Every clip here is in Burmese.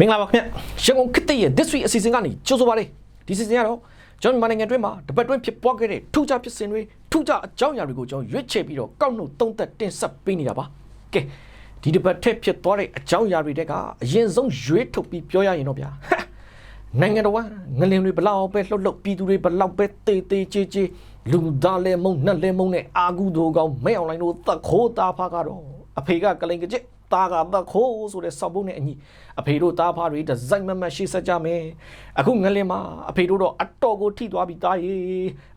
မင်္ဂလာပါခင်ဗျရန်ကုန်ခေတ်သစ်ရဲ့ this week အစီအစဉ်ကနေကြိုဆိုပါရစေဒီစီစဉ်ကတော့ကျွန်တော်မြန်မာနိုင်ငံအတွင်းမှာတပတ်တွင်းဖြစ်ပွားခဲ့တဲ့ထူးခြားဖြစ်စဉ်တွေထူးခြားအကြောင်းအရာတွေကိုကျွန်တော်ရွေးချယ်ပြီးတော့ကောက်နှုတ်သုံးသက်တင်ဆက်ပေးနေတာပါကဲဒီတပတ်ထက်ဖြစ်သွားတဲ့အကြောင်းအရာတွေတဲကအရင်ဆုံးရွေးထုတ်ပြီးပြောရရင်တော့ဗျာနိုင်ငံတော်ကငလင်တွေဘလောက်ပဲလှုပ်လှုပ်ပြည်သူတွေဘလောက်ပဲတေးသေးချေချေလူသားလဲမုံနှက်လဲမုံနဲ့အာကုသိုလ်ကောင်မဲအောင်လိုင်းတို့သက်ခိုးသားဖားကတော့အဖေကကလိန်ကကြ က်သားကသက်ခိုးဆိုတဲ့စောက်ပုံးနဲ့အညီအဖေတို့သားဖားတွေဒီဇိုင်းမမတ်ရှိဆက်ကြမယ်အခုငလင်မှာအဖေတို့တော့အတော်ကိုထိသွားပြီသားရေ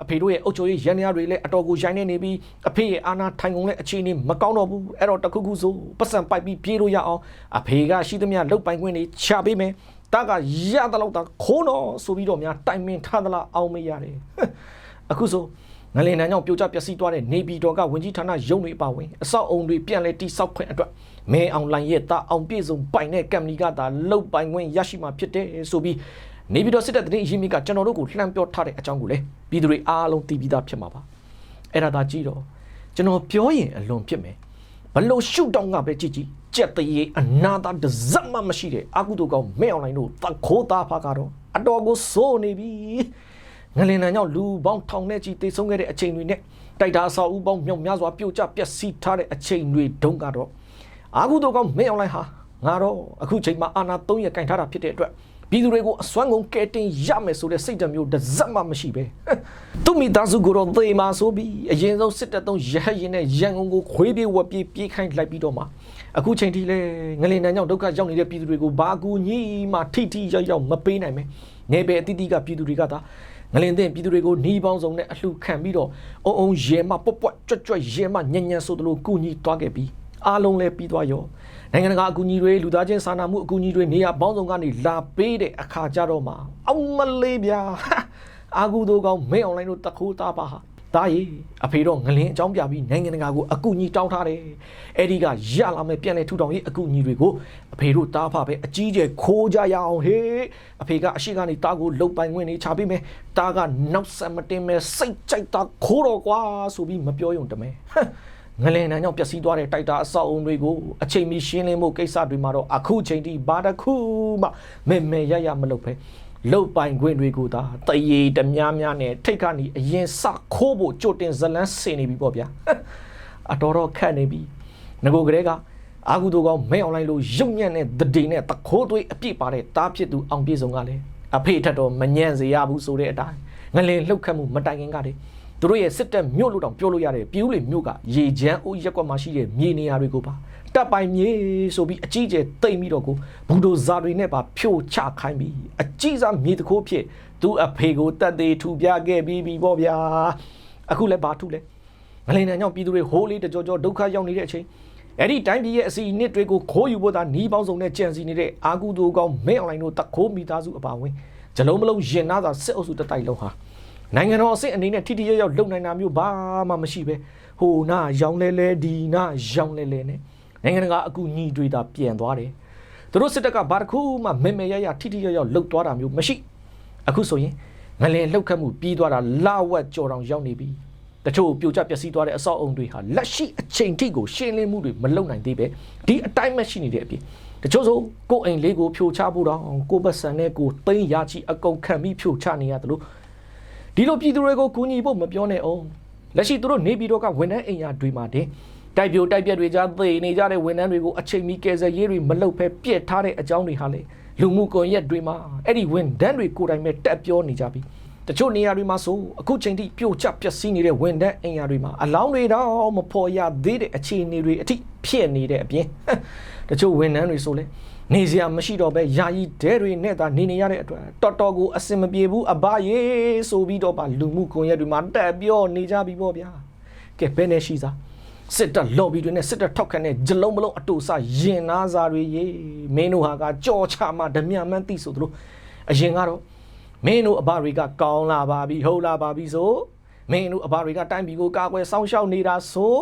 အဖေတို့ရဲ့အုတ်ချိုရေးရန်ရတွေလည်းအတော်ကိုရိုင်းနေနေပြီးအဖေရဲ့အာနာထိုင်ကုန်တဲ့အခြေအနေမကောင်းတော့ဘူးအဲ့တော့တခုခုဆိုပတ်စံပိုက်ပြီးပြေးလို့ရအောင်အဖေကရှိသမျှလုတ်ပိုင်ခွင့်တွေချပေးမယ်တာကရတဲ့လောက်တာခိုးတော့ဆိုပြီးတော့များတိုင်ပင်ထားသလားအောင်မရတယ်အခုဆိုငလင်နန်းကြောင့်ပြိုကျပျက်စီးသွားတဲ့နေပြည်တော်ကဝင်ကြီးဌာနရုံးတွေပါဝင်အဆောက်အုံတွေပြန်လဲတိဆောက်ခွင့်အတွက် မဲအောင်လိုင်ရဲ့တာအောင်ပြည့်စုံပိုင်တဲ့ကံမီကသာလုတ်ပိုင်ခွင့်ရရှိမှာဖြစ်တယ်ဆိုပြီးနေပြည်တော်စစ်တပ်တရင်အရင်မြစ်ကကျွန်တော်တို့ကိုလှမ်းပြောထားတဲ့အကြောင်းကိုလည်းပြည်သူတွေအားလုံးသိပြီးသားဖြစ်မှာပါအဲ့ဒါသာကြည့်တော့ကျွန်တော်ပြောရင်အလွန်ဖြစ်မယ်ဘလို့ရှုတောင်းကပဲကြည့်ကြည့်ကြက်တရေအနာသာတစ်စက်မှမရှိတဲ့အကုသိုလ်ကောင်မဲအောင်လိုင်တို့တခိုးသားဖာကတော့အတော်ကိုစိုးနေပြီငလင်နံကြောင့်လူပေါင်းထောင်နဲ့ချီတေဆုံးခဲ့တဲ့အချိန်တွေနဲ့တိုက်တာအဆောက်အဦပေါင်းမြောက်များစွာပြိုကျပျက်စီးထားတဲ့အချိန်တွေတုန်းကတော့ အာဟုတို့ကမင်းအောင်လိုက်ဟာငါတော့အခုချိန်မှာအာနာ၃ရက်ကင်ထားတာဖြစ်တဲ့အတွက်ပြည်သူတွေကိုအစွမ်းကုန်ကဲတင်ရမယ်ဆိုတဲ့စိတ်ဓာတ်မျိုးတစ်စက်မှမရှိပဲသူမိသားစုကိုတော့သေမာဆိုပြီးအရင်ဆုံးစစ်တပ်သုံးရဟရင်နဲ့ရန်ကုန်ကိုခွေးပြေးဝက်ပြေးပြေးခိုင်းလိုက်ပြီးတော့မှအခုချိန်ထိလဲငလင်နံကြောင့်ဒုက္ခရောက်နေတဲ့ပြည်သူတွေကိုဘာကူညီမှထိထိရောက်ရောက်မပေးနိုင်ပဲနေပေအတိတိကပြည်သူတွေကသာငလင်တဲ့ပြည်သူတွေကိုနှီးပေါင်းစုံနဲ့အလှခံပြီးတော့အုံအုံရဲမပွတ်ပွတ်ကြွတ်ကြွတ်ရဲမညံ့ညံ့ဆိုသလိုကုညီသွားခဲ့ပြီး အားလုံးလည်းပြီးသွားရောနိုင်ငံတကာအကူအညီတွေလူသားချင်းစာနာမှုအကူအညီတွေနေရာပေါင်းစုံကနေလာပေးတဲ့အခါကြတော့မှအောင်မလေးဗျာအာကူတို့ကောင်မဲအွန်လိုင်းတို့တခိုးသားပါဟာတာရီအဖေတော့ငလင်းအကြောင်းပြပြီးနိုင်ငံတကာကိုအကူအညီတောင်းထားတယ်အဲ့ဒီကရလာမယ်ပြန်လဲထူထောင်ရေးအကူအညီတွေကိုအဖေတို့တားဖပဲအကြီးကျယ်ခိုးကြရအောင်ဟေးအဖေကအရှိကနေတားကိုလုံပိုင်ခွင့်နေချပေးမယ်တားကနောက်ဆက်မတင်မယ်စိတ်ကြိုက်တာခိုးတော့ကွာဆိုပြီးမပြောယုံတမဲဟမ် ငလင်နန်းကြောင့်ပျက်စီးသွားတဲ့တိုက်တာအဆောက်အုံတွေကိုအချိန်မီရှင်းလင်းမှုကိစ္စတွေမှာတော့အခုချိန်ထိဘာတစ်ခုမှမဲမဲရရမလုပ်ပဲလုတ်ပိုင်ခွင့်တွေကိုသာတရေတများများနဲ့ထိတ်ခါနီအရင်စခိုးဖို့ကြိုတင်ဇလန်းစင်နေပြီပေါ့ဗျာအတော်တော့ခတ်နေပြီငကိုကလေးကအာကုတို့ကောင်မဲအွန်လိုင်းလို့ရုပ်ညံ့တဲ့ဒဒိန်နဲ့တခိုးသွေးအပြစ်ပါတဲ့တားဖြစ်သူအောင်ပြေဆုံးကလည်းအဖေထက်တော့မညံ့စေရဘူးဆိုတဲ့အတိုင်းငလင်လှုပ်ခတ်မှုမတိုင်ခင်ကတည်း သူတို့ရဲ့စစ်တပ်မြို့လို့တောင်ပြောလို့ရတဲ့ပြူးလေမြို့ကရေချမ်းဦးရက်ကွက်မှာရှိတဲ့မြေနေရာတွေကိုပါတပ်ပိုင်မြေဆိုပြီးအကြီးကျယ်တိမ်ပြီးတော့ကိုဘူဒိုဇာတွေနဲ့ပါဖြိုချခိုင်းပြီးအကြီးစားမြေတခိုးဖြစ်သူအဖေကိုတတ်သေးထူပြခဲ့ပြီးပြီပေါ့ဗျာအခုလည်းဘာထူလဲမလိန်နံကြောင့်ပြည်သူတွေဟိုးလေးတကြောကြောဒုက္ခရောက်နေတဲ့အချိန်အဲ့ဒီတိုင်းပြည်ရဲ့အစီအနစ်တွေကိုခိုးယူဖို့သာနှီးပေါင်းစုံနဲ့ကြံစီနေတဲ့အာကူတိုကောင်မဲအွန်လိုင်းတို့တခိုးမိသားစုအပါဝင်ဂျလုံးမလုံးရင်နာသာစစ်အုပ်စုတစ်တိုက်လုံးဟာ နိုင်ငံတော်အဆင့်အနေနဲ့ထိထိရောက်ရောက်လုပ်နိုင်တာမျိုးဘာမှမရှိပဲဟိုနာရောင်းလဲလဲဒီနာရောင်းလဲလဲနဲ့နိုင်ငံတကာအကူညီတွေသာပြန်သွားတယ်သူတို့စစ်တပ်ကဘာတစ်ခုမှမဲမဲရရထိထိရောက်ရောက်လုပ်သွားတာမျိုးမရှိအခုဆိုရင်ငလင်လှုပ်ခတ်မှုပြီးသွားတာလာဝက်ကြော်တောင်ရောက်နေပြီတချို့ပြိုကျပျက်စီးသွားတဲ့အဆောက်အုံတွေဟာလက်ရှိအချိန်ထိကိုရှင်းလင်းမှုတွေမလုပ်နိုင်သေးပဲဒီအတိုင်းမှရှိနေတဲ့အပြင်တချို့ဆိုကိုယ်အိမ်လေးကိုဖြိုချဖို့တော့ကိုယ်ပတ်စံနဲ့ကိုယ်သိမ်းရချီအကုန်ခံပြီးဖြိုချနေရတယ်လို့ ဒီလိုပြည်သူတွေကိုကူညီဖို့မပြောနဲ့အောင်လက်ရှိသူတို့နေပြည်တော်ကဝန်ထမ်းအိမ်ယာတွေမှာတင်တိုက်ပြိုတိုက်ပြက်တွေကြားသေနေကြတဲ့ဝန်ထမ်းတွေကိုအချိန်မီကယ်ဆယ်ရေးတွေမလုပ်ဖဲပြက်ထားတဲ့အကြောင်းတွေဟာလေလူမှုကွန်ရက်တွေမှာအဲ့ဒီဝန်ထမ်းတွေကိုယ်တိုင်ပဲတက်ပြောနေကြပြီတချို့နေရာတွေမှာဆိုအခုချိန်ထိပြိုကျပျက်စီးနေတဲ့ဝန်ထမ်းအိမ်ယာတွေမှာအလောင်းတွေတော့မဖော်ရသေးတဲ့အခြေအနေတွေအထိဖြစ်နေတဲ့အပြင်တချို့ဝန်ထမ်းတွေဆိုလေ နေစရာမရှိတော့ပဲယာယီဒဲတွေနဲ့သာနေနေရတဲ့အတွက်တော်တော်ကိုအစင်မပြေဘူးအဘရေဆိုပြီးတော့ပါလူမှုကွန်ရက်တွေမှာတက်ပြောနေကြပြီပေါ့ဗျာကဲဘယ်နဲ့ရှိစားစစ်တပ် lobby တွေနဲ့စစ်တပ်ထောက်ခံတဲ့ဂျလုံးမလုံးအတူစရင်နာစာတွေရေမင်းတို့ဟာကကြော်ချမှဓမြမှန်းသိဆိုသလိုအရင်ကတော့မင်းတို့အဘတွေကကောင်းလာပါပြီဟုတ်လာပါပြီဆိုမင်းတို့အဘတွေကတိုင်းပြည်ကိုကာကွယ်စောင့်ရှောက်နေတာဆို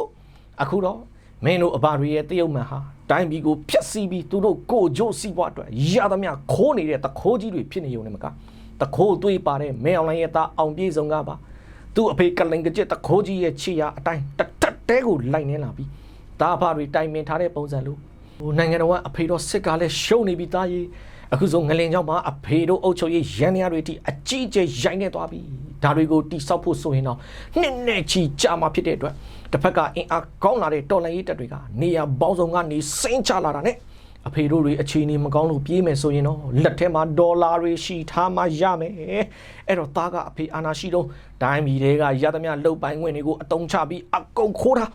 အခုတော့မင်းတို့အဘတွေရဲ့တရုတ်မှန်ဟာ တိုင်းပြည်ကိုဖျက်ဆီးပြီးသူတို့ကိုကြိုးစီးပွားအတွက်ရသမျှခိုးနေတဲ့တခိုးကြီးတွေဖြစ်နေုံနဲ့မကတခိုးသွေးပါတဲ့မင်းအောင်လိုင်းရဲ့သားအောင်ပြေဆုံးကပါသူ့အဖေကလင်ကကျက်တခိုးကြီးရဲ့ခြေရာအတိုင်းတတက်တဲကိုလိုက်နေလာပြီးဒါဖာတွေတိုင်ပင်ထားတဲ့ပုံစံလို့ဟိုနိုင်ငံတော်ကအဖေတော့စစ်ကလည်းရှုံနေပြီးသားရေးအခုဆိုငလင်ကြောင့်မှအဖေတို့အုပ်ချုပ်ရေးရန်ရတွေအထိအကြီးအကျယ်ရိုက်နေသွားပြီဒါတွေကိုတိဆောက်ဖို့ဆိုရင်တော့နှစ်နဲ့ချီကြာမှဖြစ်တဲ့အတွက် တစ်ဖက်ကအင်အားကောင်းလာတဲ့တော်လှန်ရေးတပ်တွေကနေရာပေါင်းစုံကနေစိမ့်ချလာတာနဲ့အဖေတို့တွေအခြေအနေမကောင်းလို့ပြေးမယ်ဆိုရင်တော့လက်ထဲမှာဒေါ်လာတွေရှိထားမှရမယ်အဲ့တော့သားကအဖေအာနာရှိတော့ဒိုင်းမီတွေကရသမျှလုတ်ပိုင်ခွင့်တွေကိုအတုံးချပြီးအကုန်ခိုးထား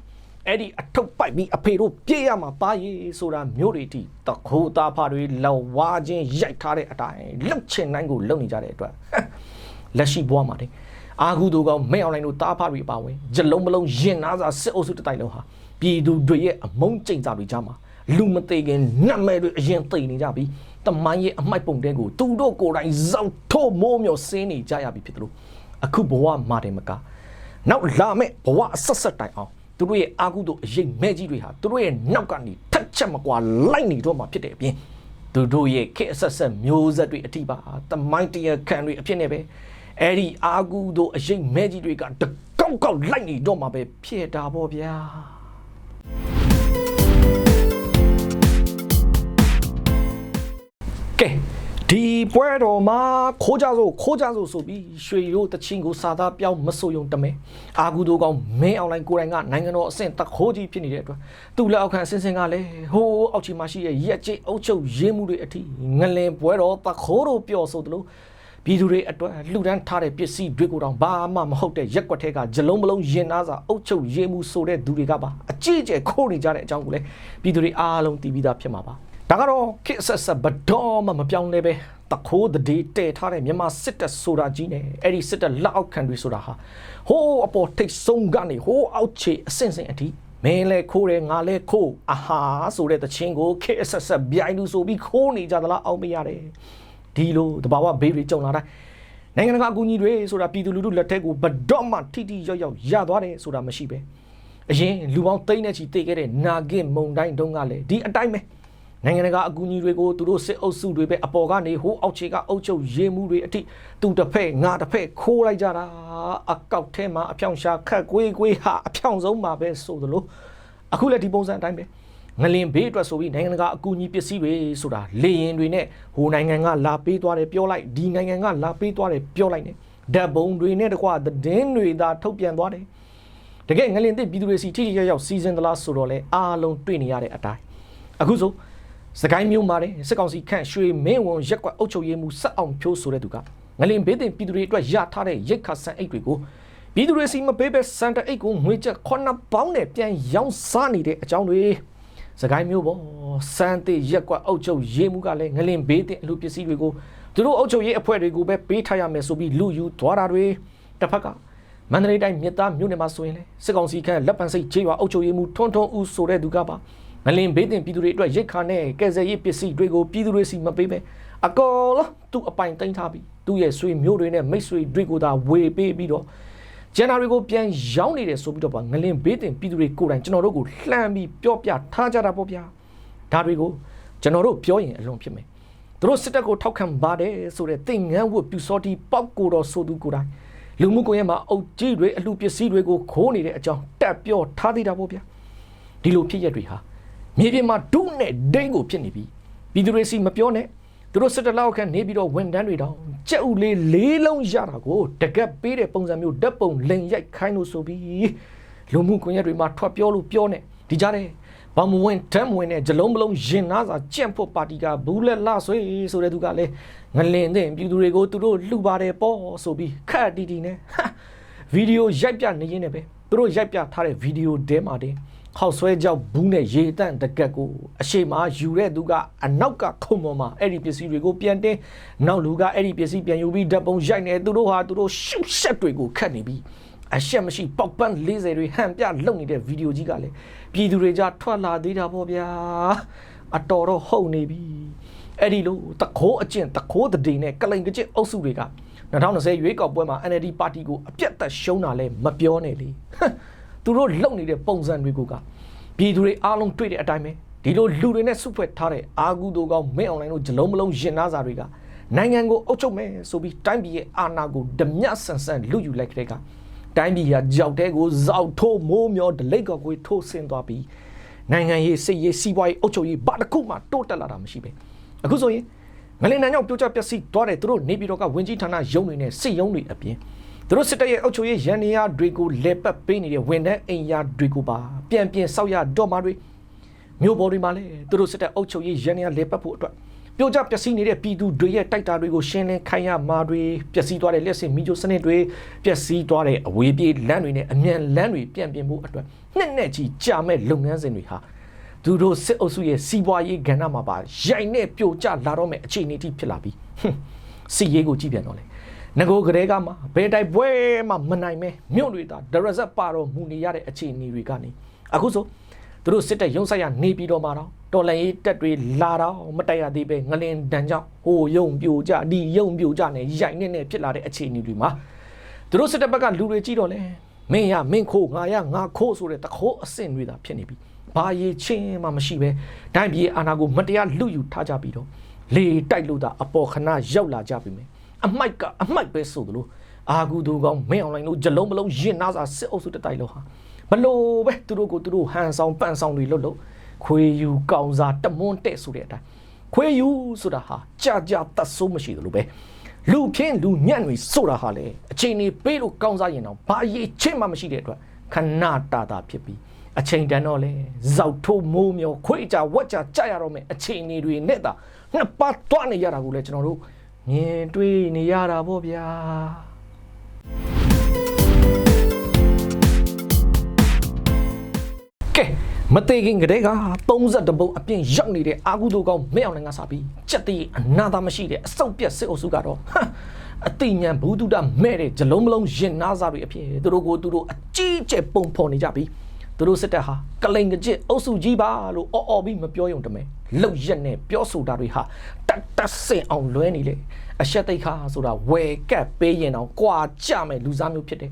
အဲ့ဒီအထုပ်ပိုက်ပြီးအဖေတို့ပြေးရမှာပါရေဆိုတာမျိုးတွေတီတခိုးသားဖာတွေလော်ဝါချင်းရိုက်ထားတဲ့အတိုင်းလှုပ်ချင်တိုင်းကိုလုံနေကြတဲ့အတွက်လက်ရှိဘဝမှာတဲ့ အာဟုသူကောင်မဲအွန်လိုင်းတို့တားဖာတွေပါဝင်ဂျလုံးမလုံးရင်နာစာစစ်အုပ်စုတစ်တိုင်းလုံးဟာပြည်သူတွေရဲ့အမုန်းကျိန်စာတွေကြားမှာလူမသိခင်နတ်မဲတွေအရင်သိနေကြပြီးတမိုင်းရဲ့အမိုက်ပုံတဲ့ကိုသူတို့ကိုယ်တိုင်ဇောက်ထိုးမိုးမျိုးဆင်းနေကြရပြီဖြစ်တယ်လို့အခုဘဝမှာတယ်မကနောက်လာမဲ့ဘဝအဆက်ဆက်တိုင်အောင်သူတို့ရဲ့အာကုသို့အရေးမဲ့ကြီးတွေဟာသူတို့ရဲ့နောက်ကနေထက်ချက်မကွာလိုက်နေတော့မှဖြစ်တဲ့အပြင်သူတို့ရဲ့ခေတ်အဆက်ဆက်မျိုးဆက်တွေအထိပါတမိုင်းတရခံတွေအဖြစ်နဲ့ပဲ အဲ့ဒီအာကုသို့အရေးမဲ့ကြီးတွေကတကောက်ကောက်လိုက်နေတော့မှပဲဖြစ်တာပေါ့ဗျာကဲဒီပွဲတော်မှာခိုးကြစို့ခိုးကြစို့ဆိုပြီးရွှေရိုးတချင်းကိုစာသားပြောင်းမဆိုယုံတမဲအာဂူတို့ကောင်မင်းအွန်လိုင်းကိုယ်တိုင်ကနိုင်ငံတော်အဆင့်တခိုးကြီးဖြစ်နေတဲ့အတွက်သူ့လက်အောက်ခံအစင်စင်ကလည်းဟိုးအောက်ချီမှာရှိတဲ့ရက်ကျိအုပ်ချုပ်ရေးမှုတွေအထိငလင်ပွဲတော်တခိုးတို့ပျော်ဆိုသလို ပြည်သူတွေအတွက်လှူဒန်းထားတဲ့ပစ္စည်းတွေကိုတောင်ဘာမှမဟုတ်တဲ့ရက်ွက်ထဲကဂျလုံးမလုံးရင်သားစာအုပ်ချုပ်ရေးမှုဆိုတဲ့သူတွေကပါအကြည့်ကျဲခိုးနေကြတဲ့အကြောင်းကိုလည်းပြည်သူတွေအားလုံးသိပြီးသားဖြစ်မှာပါဒါကတော့ခစ်ဆက်ဆက်ဘတော်မှမပြောင်းလဲပဲတခိုးတည်းတဲထားတဲ့မြန်မာစစ်တပ်ဆိုတာကြီးနဲ့အဲ့ဒီစစ်တပ်လက်အောက်ခံတွေဆိုတာဟာဟိုးအပေါ်ထိတ်ဆုံးကနေဟိုးအောက်ခြေအဆင့်ဆင့်အထိမင်းလဲခိုးတယ်ငါလဲခိုးအာဟာဆိုတဲ့တခြင်းကိုခစ်ဆက်ဆက်ဗျိုင်းလူဆိုပြီးခိုးနေကြသလားအောက်မရတယ် ဒီလိုတဘာဝဘေးတွေကြုံလာတိုင်းနိုင်ငံတကာအကူအညီတွေဆိုတာပြည်သူလူထုလက်ထက်ကိုဘတော့မှထိထိရောက်ရောက်ရသွားတယ်ဆိုတာမရှိပဲအရင်လူပေါင်းသိန်းနဲ့ချီတိတ်ခဲ့တဲ့နာဂစ်မုံတိုင်းတုန်းကလည်းဒီအတိုင်းပဲနိုင်ငံတကာအကူအညီတွေကိုသူတို့စစ်အုပ်စုတွေပဲအပေါ်ကနေဟိုးအောက်ခြေကအုပ်ချုပ်ရေးမှုတွေအထိသူတစ်ဖက်ငါတစ်ဖက်ခိုးလိုက်ကြတာအကောက်ထဲမှာအဖြောင်ရှာခက်ကွေးကွေးဟာအဖြောင်ဆုံးမှာပဲဆိုသလိုအခုလည်းဒီပုံစံအတိုင်းပဲ ငလင်ဘေးအတွက်ဆိုပြီးနိုင်ငံတကာအကူအညီပစ္စည်းတွေဆိုတာလေရင်တွေနဲ့ဟိုနိုင်ငံကလာပေးသွားတယ်ပြောလိုက်ဒီနိုင်ငံကလာပေးသွားတယ်ပြောလိုက် ਨੇ ဓာတ်ပုံတွေနဲ့တကွသတင်းတွေသာထုတ်ပြန်သွားတယ်တကယ်ငလင်သစ်ပြည်သူတွေစီထိထိရောက်ရောက်စီစဉ်သလားဆိုတော့လေအားလုံးတွေ့နေရတဲ့အတိုင်းအခုဆိုစကိုင်းမျိုးမှာတဲ့စစ်ကောင်စီခန့်ရွှေမင်းဝန်ရက်ကွက်အုပ်ချုပ်ရေးမှုစက်အောင်ဖြိုးဆိုတဲ့သူကငလင်ဘေးတင်ပြည်သူတွေအတွက်ရထားတဲ့ရိတ်ခါဆန်အိတ်တွေကိုပြည်သူတွေစီမပေးပဲစန်တအိတ်ကိုငွေချက်ခုနှစ်ပေါင်းနဲ့ပြန်ရောင်းစားနေတဲ့အကြောင်းတွေ စကိုင်းမျိုးပေါ့စန်တေရက်ကွက်အုပ်ချုပ်ရေးမှုကလည်းငလင်ဘေးတင်အလူပစ္စည်းတွေကိုသူတို့အုပ်ချုပ်ရေးအဖွဲ့တွေကိုပဲပေးထားရမယ်ဆိုပြီးလူယူသွားတာတွေတစ်ဖက်ကမန္တလေးတိုင်းမြစ်သားမြို့နယ်မှာဆိုရင်လေစစ်ကောင်စီခန့်လက်ပံစိတ်ခြေရွာအုပ်ချုပ်ရေးမှုထွန်းထွန်းဦးဆိုတဲ့သူကပါငလင်ဘေးတင်ပြည်သူတွေအတွက်ရိတ်ခါနဲ့ကယ်ဆယ်ရေးပစ္စည်းတွေကိုပြည်သူတွေစီမပေးပဲအကောလုံးသူ့အပိုင်သိမ်းထားပြီးသူ့ရဲ့ဆွေမျိုးတွေနဲ့မိတ်ဆွေတွေကိုသာဝေပေးပြီးတော့ ဂျန်နာတွေကိုပြန်ရောင်းနေတယ်ဆိုပြီးတော့ပါငလင်ဘေးတင်ပြည်သူတွေကိုယ်တိုင်ကျွန်တော်တို့ကိုလှမ်းပြီးပြောပြထားကြတာပေါ့ဗျာဒါတွေကိုကျွန်တော်တို့ပြောရင်အလွန်ဖြစ်မယ်သူတို့စစ်တပ်ကိုထောက်ခံပါတယ်ဆိုတဲ့သင်ငန်းဝတ်ပြူစောတီပောက်ကိုတော်ဆိုသူကိုယ်တိုင်လူမှုကွန်ရက်မှာအုပ်ကြီးတွေအလှပစ္စည်းတွေကိုခိုးနေတဲ့အကြောင်းတက်ပြောထားသေးတာပေါ့ဗျာဒီလိုဖြစ်ရက်တွေဟာမြေပြင်မှာဒုနဲ့ဒိန်းကိုဖြစ်နေပြီပြည်သူတွေစီမပြောနဲ့ သူတို့စစ်တလောက်ခန့်နေပြီးတော့ဝန်တန်းတွေတောင်ကြက်ဥလေးလေးလုံးရတာကိုတကက်ပေးတဲ့ပုံစံမျိုးဓာတ်ပုံလိန်ရိုက်ခိုင်းလို့ဆိုပြီးလူမှုကွန်ရက်တွေမှာထွက်ပြောလို့ပြောနေဒီကြတဲ့ဘာမဝင်တမ်းမဝင်တဲ့ဂျလုံးမလုံးရင်နာစာကြန့်ဖို့ပါတီကဘူးလက်လှဆွေးဆိုတဲ့သူကလည်းငလင်တဲ့ပြည်သူတွေကိုသူတို့လှူပါတယ်ပေါ့ဆိုပြီးခက်တီတီနဲ့ဗီဒီယိုရိုက်ပြနေရင်းနဲ့ပဲသူတို့ရိုက်ပြထားတဲ့ဗီဒီယိုတဲမှာတင် ခောက်ဆွဲကြောက်ဘူးနဲ့ရေတန့်တကက်ကိုအရှိမယူတဲ့သူကအနောက်ကခုံပေါ်မှာအဲ့ဒီပစ္စည်းတွေကိုပြန်တင်းနောက်လူကအဲ့ဒီပစ္စည်းပြန်ယူပြီးဓာတ်ပုံရိုက်နေသူတို့ဟာသူတို့ရှုပ်ရှက်တွေကိုခတ်နေပြီးအရှက်မရှိပေါက်ပန်း40တွေဟန်ပြလုံနေတဲ့ဗီဒီယိုကြီးကလည်းပြည်သူတွေကြားထွက်လာသေးတာပေါ့ဗျာအတော်တော့ဟုတ်နေပြီအဲ့ဒီလိုတခိုးအကျင့်တခိုးတည်နဲ့ကလိန်ကကျစ်အုပ်စုတွေက2020ရွေးကောက်ပွဲမှာ NLD ပါတီကိုအပြတ်သက်ရှုံးတာလဲမပြောနဲ့လေ သူတို့လုံနေတဲ့ပုံစံတွေကိုကပြည်သူတွေအားလုံးတွေ့တဲ့အတိုင်းပဲဒီလိုလူတွေနဲ့စုဖွဲ့ထားတဲ့အာဂူတိုကောင်မင်းအွန်လိုင်းတို့ဂျလုံးမလုံးရင်နာစာတွေကနိုင်ငံကိုအုပ်ချုပ်မယ်ဆိုပြီးတိုင်းပြည်ရဲ့အာဏာကိုဓမြဆန်ဆန်လူယူလိုက်တဲ့ကတိုင်းပြည်ကကြောက်တဲ့ကိုဇောက်ထိုးမိုးမျောဒလိတ်ကော်ကိုထိုးဆင်းသွားပြီးနိုင်ငံရေးစစ်ရေးစီးပွားရေးအုပ်ချုပ်ရေးဘာတစ်ခုမှတိုးတက်လာတာမရှိပဲအခုဆိုရင်ငလင်နံကြောင့်ပြိုကျပျက်စီးသွားတဲ့သူတို့နေပြည်တော်ကဝင်ကြီးဌာနရုံးတွေနဲ့စစ်ရုံးတွေအပြင် သူတို့စစ်တပ်ရဲ့အုပ်ချုပ်ရေးရန်နေရတွေကိုလဲပတ်ပေးနေတဲ့ဝန်ထမ်းအိမ်ယာတွေကိုပါပြန်ပြင်ဆောက်ရတော့မှတွေမြို့ပေါ်တွေမှာလည်းသူတို့စစ်တပ်အုပ်ချုပ်ရေးရန်နေရလဲပတ်ဖို့အတွက်ပြိုကျပျက်စီးနေတဲ့ပြည်သူတွေရဲ့တိုက်တာတွေကိုရှင်းလင်းခိုင်းရမှာတွေပျက်စီးသွားတဲ့လက်စစ်မီဂျိုစနစ်တွေပျက်စီးသွားတဲ့အဝေးပြေးလမ်းတွေနဲ့အမြန်လမ်းတွေပြန်ပြင်ဖို့အတွက်နှစ်နဲ့ချီကြာမဲ့လုပ်ငန်းစဉ်တွေဟာသူတို့စစ်အုပ်စုရဲ့စီးပွားရေးကဏ္ဍမှာပါရိုက်နဲ့ပြိုကျလာတော့မဲ့အခြေအနေတိဖြစ်လာပြီဟွန်းစီရေးကိုကြည့်ပြန်တော့လေ ငကိုကလေးကမှဘယ်တိုက်ပွဲမှမနိုင်မဲမြို့တွေသာဒရဇက်ပါတော့မူနေရတဲ့အခြေအနေတွေကနေအခုဆိုသူတို့စစ်တပ်ရုံးဆိုင်ရနေပြီးတော့မှာတော့တော်လန်ရေးတက်တွေလာတော့မတက်ရသေးပဲငလင်တန်ကြောင့်ဟိုယုံပြိုကျဒီယုံပြိုကျနဲ့ရိုက်နဲ့နဲ့ဖြစ်လာတဲ့အခြေအနေတွေမှာသူတို့စစ်တပ်ဘက်ကလူတွေကြည့်တော့လေမင်းရမင်းခိုးငါရငါခိုးဆိုတဲ့တခိုးအဆင့်တွေသာဖြစ်နေပြီဘာရေးချင်းမှမရှိပဲဒိုင်းပြည်အာနာကိုမတရားလူယူထားကြပြီးတော့လေတိုက်လို့သာအပေါ်ခဏရောက်လာကြပြီမယ် အမိုက်ကအမိုက်ပဲဆိုသလိုအာဂူသူကောင်မင်းအွန်လိုင်းလို့ဂျလုံးမလုံးရင်နာစာစစ်အုပ်စုတတိုက်လို့ဟာဘလို့ပဲသူတို့ကိုသူတို့ဟန်ဆောင်ပန့်ဆောင်တွေလွတ်လို့ခွေယူကောင်စာတမွန်းတဲ့ဆိုတဲ့အတိုင်းခွေယူဆိုတာဟာကြာကြာတတ်ဆိုးမရှိသလိုပဲလူဖြင်းလူညံ့တွေဆိုတာဟာလေအချိန်နေပေးလို့ကောင်းစားရင်တော့ဘာရေးချင်းမှမရှိတဲ့အတွက်ခဏတာတာဖြစ်ပြီးအချိန်တန်တော့လေဇောက်ထိုးမိုးမျောခွေးကြဝက်ကြကြရတော့မယ်အချိန်နေတွေနဲ့တာနှစ်ပတ်သွားနေရတာကိုလည်းကျွန်တော်တို့ မြင်တွေ့နေရတာပေါ့ဗျာကဲမသေးခင်ကတည်းက32ပုံအပြင်ရောက်နေတဲ့အာကုသူကောင်မဲအောင်လည်းငါစားပြီးစက်တီအနာသာမရှိတဲ့အစုပ်ပြက်စစ်အုပ်စုကတော့ဟမ်အတိညာန်ဘူးတုဒမဲ့တဲ့ဂျလုံးမလုံးရင်နာစားတွေအဖြစ်သူတို့ကိုသူတို့အကြီးကျယ်ပုံဖော်နေကြပြီ သူတို့စစ်တပ်ဟာကလိန်ကကြစ်အုပ်စုကြီးပါလို့အော်အော်ပြီးမပြောရုံတမဲလောက်ရက်နဲ့ပြောဆိုတာတွေဟာတတ်တတ်ဆင်အောင်လွဲနေလေအရှက်တိတ်ခါဆိုတာဝယ်ကပ်ပေးရင်တော့ကြွာကြမဲ့လူစားမျိုးဖြစ်တယ်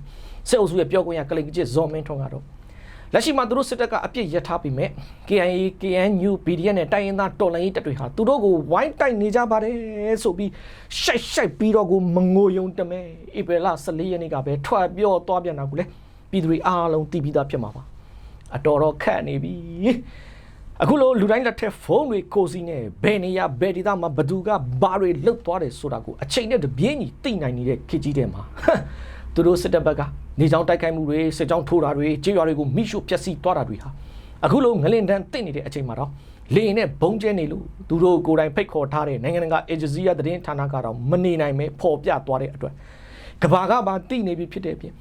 စစ်အုပ်စုရဲ့ပြောခွင့်ရကလိန်ကကြစ်ဇော်မင်းထွန်းကတော့လက်ရှိမှာသူတို့စစ်တပ်ကအပြစ်ရထားပြီးမဲ့ KIA KNU BDN နဲ့တိုင်းရင်းသားတော်လှန်ရေးတပ်တွေဟာသူတို့ကိုဝိုင်းတိုက်နေကြပါတယ်ဆိုပြီးရှိုက်ရှိုက်ပြီးတော့ကိုမငိုယုံတမဲဧပြီလ14ရက်နေ့ကပဲထွက်ပြောသွားပြန်တာကိုလေပြည်သူတွေအားလုံးသိပြီးသားဖြစ်မှာပါ အတော်တော့ခက်နေပြီအခုလိုလူတိုင်းလက်ထက်ဖုန်းတွေကိုစီနဲ့ဘယ်နေရဘယ်ဒေသမှာဘသူကဘာတွေလုတ်သွားတယ်ဆိုတာကိုအချိန်နဲ့တပြေးညီသိနိုင်နေတဲ့ခေတ်ကြီးတဲ့မှာဟမ်သူတို့စစ်တပ်ဘက်ကနေချောင်းတိုက်ခိုက်မှုတွေစစ်ကြောင်းထိုးတာတွေကြေးရွာတွေကိုမိရှုဖျက်ဆီးသွားတာတွေဟာအခုလိုငလင်တန်းတင့်နေတဲ့အချိန်မှာတော့လေရင်နဲ့ဘုံကျဲနေလို့သူတို့ကိုယ်တိုင်ဖိတ်ခေါ်ထားတဲ့နိုင်ငံတကာအေဂျင်စီရသတင်းဌာနကတော့မနေနိုင်ပဲပေါ်ပြသွားတဲ့အတွက်ကဘာကဘာတိနေပြီဖြစ်တဲ့အပြင်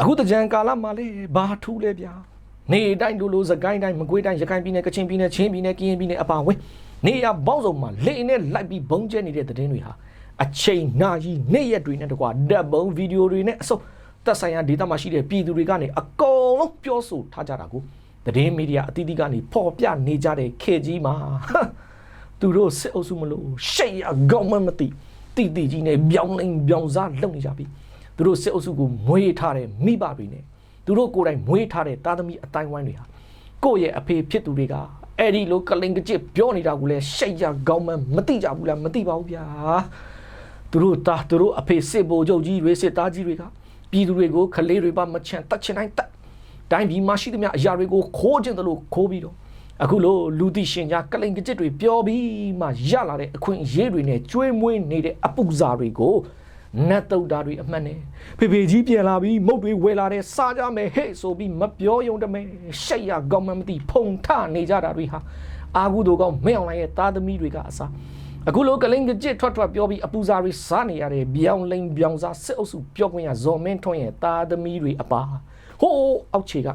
အခုတကြံကာလမှာလေဘာထူးလဲဗျာ နေတိုင်းလူလူစကိုင်းတိုင်းမကွေးတိုင်းရခိုင်ပြည်နယ်ကချင်ပြည်နယ်ချင်းပြည်နယ်ကရင်ပြည်နယ်အပါအဝင်နေရပေါင်းစုံမှာလေနဲ့လိုက်ပြီးဘုံကျဲနေတဲ့သတင်းတွေဟာအချိန်နာကြီးနေ့ရက်တွေနဲ့တကွာဓာတ်ပုံဗီဒီယိုတွေနဲ့အစုံသက်ဆိုင်ရာဒေတာမှာရှိတဲ့ပြည်သူတွေကနေအကုန်လုံးပြောဆိုထားကြတာကိုသတင်းမီဒီယာအသီးသီးကနေပေါ်ပြနေကြတဲ့ခေတ်ကြီးမှာဟမ်သူတို့စစ်အုပ်စုမလို့ရှေ့ရကောင်းမှမသိတိတိကြီးနဲ့ပြောင်းလိန်ပြောင်းစားလုပ်နေကြပြီသူတို့စစ်အုပ်စုကိုမွေးထားတဲ့မိဘတွေနဲ့ သူတို့ကိုယ်တိုင်မွေးထားတဲ့သားသမီးအတိုင်းဝိုင်းတွေဟာကိုယ့်ရဲ့အဖေဖြစ်သူတွေကအဲ့ဒီလိုကလိန်ကကြစ်ပြောနေတာကိုလည်းရှိတ်ရကောင်းမှမသိကြဘူးလားမသိပါဘူးဗျာသူတို့သားသူတို့အဖေစစ်ဘိုလ်ချုပ်ကြီးတွေစစ်သားကြီးတွေကပြည်သူတွေကိုခလေးတွေပါမချန်တတ်ချင်တိုင်းတတ်တိုင်းပြည်မှာရှိသမျှအရာတွေကိုခိုးခြင်းတလို့ခိုးပြီးတော့အခုလိုလူသိရှင်ကြားကလိန်ကကြစ်တွေပြောပြီးမှရလာတဲ့အခွင့်အရေးတွေနဲ့ကျွေးမွေးနေတဲ့အပူဇာတွေကို နတ်တုတ်တာတွေအမှန်နဲ့ဖေဖေကြီးပြန်လာပြီးမုတ်တွေဝယ်လာတဲ့စားကြမယ်ဟဲ့ဆိုပြီးမပြောယုံတမဲရှိတ်ရကောင်းမှမသိဖုံထနေကြတာတွေဟာအာဂုတို့ကောင်မင်းအောင်လိုင်းရဲ့သားသမီးတွေကအစားအခုလိုကလင်းကကြစ်ထွက်ထွက်ပြောပြီးအပူဇာတွေစားနေရတဲ့ပြောင်းလိန်ပြောင်းစားစစ်အုပ်စုပြောခွင့်ရဇော်မင်းထွန်းရဲ့သားသမီးတွေအပါဟိုးအောက်ခြေက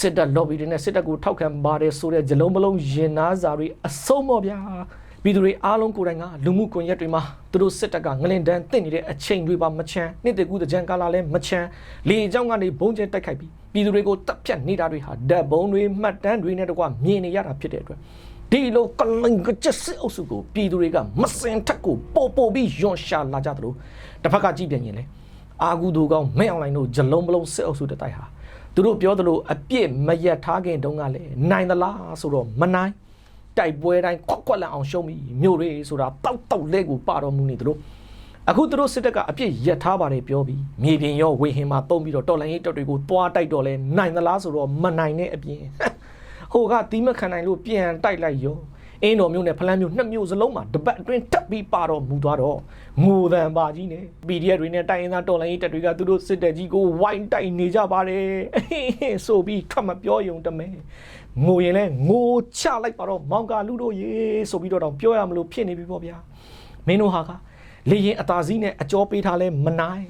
စစ်တပ် lobby တွေနဲ့စစ်တပ်ကိုထောက်ခံပါတယ်ဆိုတဲ့ဂျလုံးမလုံးရင်နာစာတွေအဆုံးမော့ဗျာ ပြည်သူတွေအားလုံးကိုယ်တိုင်ကလူမှုကွန်ရက်တွေမှာသူတို့စစ်တပ်ကငလင်တန်းတင့်နေတဲ့အချိန်တွေပါမချမ်းနှစ်တကူတကြံကာလာလဲမချမ်းလေအကြောင်းကနေဘုံကျဲတိုက်ခိုက်ပြီးပြည်သူတွေကိုတပ်ဖြတ်နေတာတွေဟာဓာတ်ဘုံတွေမှတ်တမ်းတွေနဲ့တကွမြင်နေရတာဖြစ်တဲ့အတွက်ဒီလိုကလင်ကကျက်စစ်အုပ်စုကိုပြည်သူတွေကမစင်ထက်ကိုပို့ပို့ပြီးယွန်ရှာလာကြသလိုတစ်ဖက်ကကြည့်ပြန်ရင်လေအာဂူဒိုကောင်မဲအွန်လိုင်းတို့ဂျလုံးမလုံးစစ်အုပ်စုတတိုက်ဟာသူတို့ပြောသလိုအပြစ်မရက်ထားခင်တုန်းကလည်းနိုင်သလားဆိုတော့မနိုင် တိုက်ပွဲတိုင်းခွက်ခွက်လန်အောင်ရှုံးပြီးမြို့တွေဆိုတာတောက်တောက်လဲကိုပါတော်မူနေသလိုအခုသူတို့စစ်တပ်ကအပြစ်ရက်ထားပါတယ်ပြောပြီးမြေပြင်ရောဝေဟင်မှာတုံးပြီးတော့တော်လိုင်းရေးတပ်တွေကိုတွားတိုက်တော့လဲနိုင်သလားဆိုတော့မနိုင်တဲ့အပြင်ဟိုကတီးမခံနိုင်လို့ပြန်တိုက်လိုက်ရော အင်းတော်မျိုးနဲ့ဖလန်းမျိုးနှစ်မျိုးစလုံးမှာတပတ်အတွင်းတက်ပြီးပါတော့မူသွားတော့ငိုတန်ပါကြီးနဲ့ PDF တွေနဲ့တိုင်းရင်းသားတော်လိုင်းရေးတပ်တွေကသူတို့စစ်တပ်ကြီးကိုဝိုင်းတိုက်နေကြပါတယ်ဆိုပြီးထွက်မပြောယုံတမဲငိုရင်လဲငိုချလိုက်ပါတော့မောင်ကာလူတို့ရေဆိုပြီးတော့တောင်ပြောရမလို့ဖြစ်နေပြီပေါ့ဗျာမင်းတို့ဟာကလေရင်အသာစီးနဲ့အကြောပေးထားလဲမနိုင်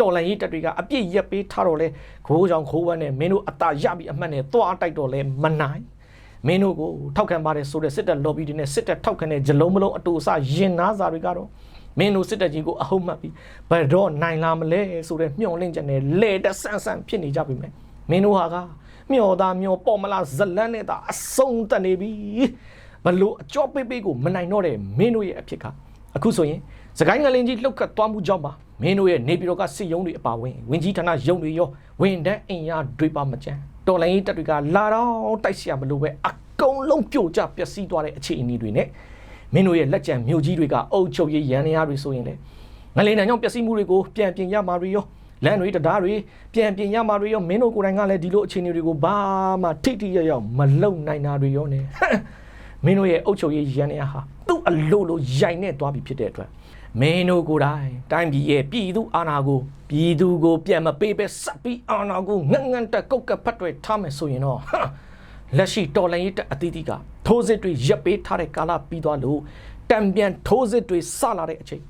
တော်လန်ရေးတက်တွေကအပြစ်ရက်ပေးထားတော့လဲခိုးကြောင်ခိုးဝမ်းနဲ့မင်းတို့အသာရပြီးအမှတ်နဲ့သွားတိုက်တော့လဲမနိုင် မင်းတို့ကိုထောက်ခံပါတယ်ဆိုတဲ့စစ်တပ် lobby တွေနဲ့စစ်တပ်ထောက်ခံတဲ့ဂျလုံးမလုံးအတူအဆရင်နာစာတွေကတော့မင်းတို့စစ်တပ်ကြီးကိုအဟုတ်မှတ်ပြီးဘယ်တော့နိုင်လာမလဲဆိုတဲ့မျှော်လင့်ချက်နဲ့လေတက်ဆန်းဆန်းဖြစ်နေကြပြီမယ်မင်းတို့ဟာကမျောသားမျောပေါ်မလားဇလန်းနဲ့သာအဆုံးတက်နေပြီဘလို့အကြောပေးပေးကိုမနိုင်တော့တဲ့မင်းတို့ရဲ့အဖြစ်ကအခုဆိုရင်စကိုင်းငလင်းကြီးလှုပ်ခတ်သွားမှုကြောင့်ပါမင်းတို့ရဲ့နေပြည်တော်ကစစ်ရုံးတွေအပါဝင်ဝင်ကြီးဌာနရုံးတွေရောဝင်တန်းအင်အားတွေပါမကြမ်း တော်လိုင်းရေးတပ်တွေကလာတော့တိုက်ရှာမလို့ပဲအကုန်လုံးပြိုကျပျက်စီးသွားတဲ့အခြေအနေတွေနဲ့မင်းတို့ရဲ့လက်ကျန်မြို့ကြီးတွေကအုပ်ချုပ်ရေးရန်ရာတွေဆိုရင်လေငလင်တန်ကြောင့်ပျက်စီးမှုတွေကိုပြန်ပြင်ရမှာတွေရောလမ်းတွေတံတားတွေပြန်ပြင်ရမှာတွေရောမင်းတို့ကိုယ်တိုင်ကလည်းဒီလိုအခြေအနေတွေကိုဘာမှထိတိရရမလုံနိုင်တာတွေရောနဲ့မင်းတို့ရဲ့အုပ်ချုပ်ရေးရန်ရာဟာသူ့အလိုလိုရိုင်နဲ့သွားပြီဖြစ်တဲ့အတွက် မင်းတို့ကိုယ်တိုင်တိုင်းပြည်ရဲ့ပြည်သူအာဏာကိုပြည်သူကိုပြန်မပေးပဲစပ်ပြီးအာဏာကိုငငန်တက်ကုတ်ကပ်ဖတ်တွေထားမယ်ဆိုရင်တော့လက်ရှိတော်လှန်ရေးတပ်အသီးသီးကထိုးစစ်တွေရပ်ပေးထားတဲ့ကာလပြီးသွားလို့တံပြန်ထိုးစစ်တွေစလာတဲ့အချိန်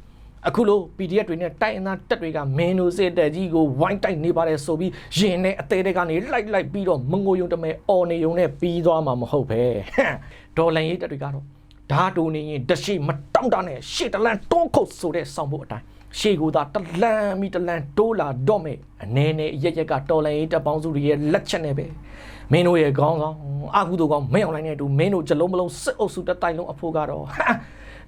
အခုလို့ PDF တွေနဲ့တိုင်းအသားတက်တွေကမင်းတို့စစ်တပ်ကြီးကိုဝိုင်းတိုက်နေပါတယ်ဆိုပြီးရင်နဲ့အသေးတွေကနေလိုက်လိုက်ပြီးတော့မငိုယုံတမဲအော်နေယုံနဲ့ပြီးသွားမှာမဟုတ်ပဲဟမ်ဒေါ်လန်ရေးတက်တွေကတော့ ဓာတူနေရင်တရှိမတောင့်တနဲ့ရှေ့တလန်တွန်းခုတ်ဆိုတဲ့စောင့်ဖို့အတိုင်းရှေ့ကိုသာတလန်မီတလန်တိုးလာတော့မယ်အနေနဲ့ရက်ရက်ကတော်လန်ရေးတပ်ပေါင်းစုတွေရဲ့လက်ချက်နဲ့ပဲမင်းတို့ရဲ့ခေါင်းဆောင်အာကုသိုလ်ကောင်မင်းအောင်လိုင်းနဲ့အတူမင်းတို့ကြလုံးမလုံးစစ်အုပ်စုတစ်တိုင်လုံးအဖို့ကတော့ဟာ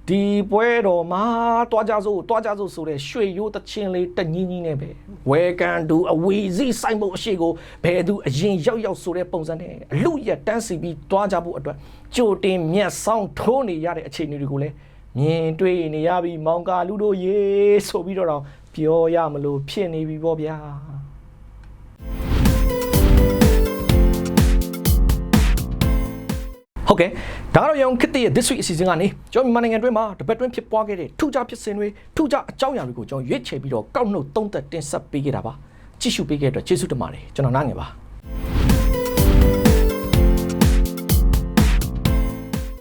ဒီပွဲတော်မှာတွားကြစို့တွားကြစို့ဆိုတဲ့ရွှေရိုးတချင်းလေးတညင်းကြီးနဲ့ပဲဝဲကန်တူအဝီစီဆိုင်ဖို့အရှိကိုဘယ်သူအရင်ရောက်ရောက်ဆိုတဲ့ပုံစံနဲ့အလူရက်တန်းစီပြီးတွားကြဖို့အတွက်ကြိုတင်မြတ်ဆောင်ထိုးနေရတဲ့အခြေအနေတွေကိုလည်းမြင်တွေ့နေရပြီမောင်ကာလူတို့ရေဆိုပြီးတော့တော့ပြောရမလို့ဖြစ်နေပြီပေါ့ဗျာ ဟုတ်ကဲ့ဒါကတော့ရောင်ခစ်တဲ့ရဲ့ this week အစီအစဉ်ကနေကျွန်တော်မြန်မာနိုင်ငံတွင်းမှာတပတ်တွင်းဖြစ်ပွားခဲ့တဲ့ထူးခြားဖြစ်စဉ်တွေထူးခြားအကြောင်းအရာတွေကိုကျွန်တော်ရွေးချယ်ပြီးတော့ကောက်နှုတ်သုံးသက်တင်ဆက်ပေးခဲ့တာပါကြည့်ရှုပေးခဲ့တဲ့အတွက်ကျေးဇူးတင်ပါတယ်ကျွန်တော်နားငယ်ပါ